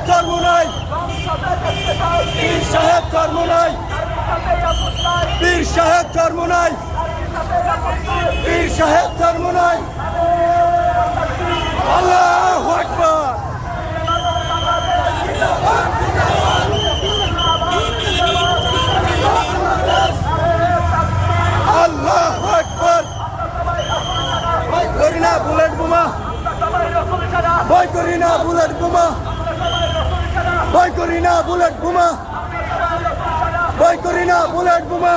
সাহেব ধর্ম নাই পীর সাহেব ধর্ম নাই পীর সাহেব ধর্ম নাই পীর সাহেব ধর্ম নাই আল্লাহ আকবার। আল্লাহ আকবার। বুলেট বোমা। ভয় করি না বুলেট বোমা। ভয় করি না, বুলেট বোমা। ভয় করি না, বুলেট বোমা।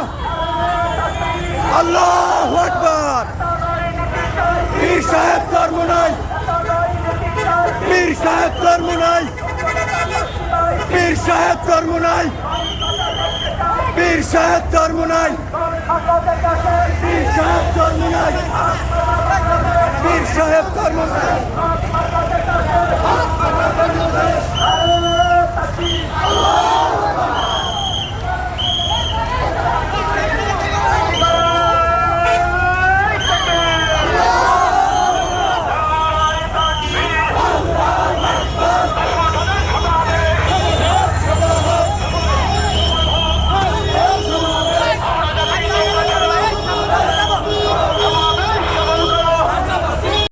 আল্লাহ আকবার। পীর সাহেব ধর্ম নাই। পীর সাহেব ধর্ম নাই। পীর সাহেব ধর্ম নাই। পীর সাহেব ধর্ম নাই। পীর সাহেব নাই। পীর সাহেব নাই।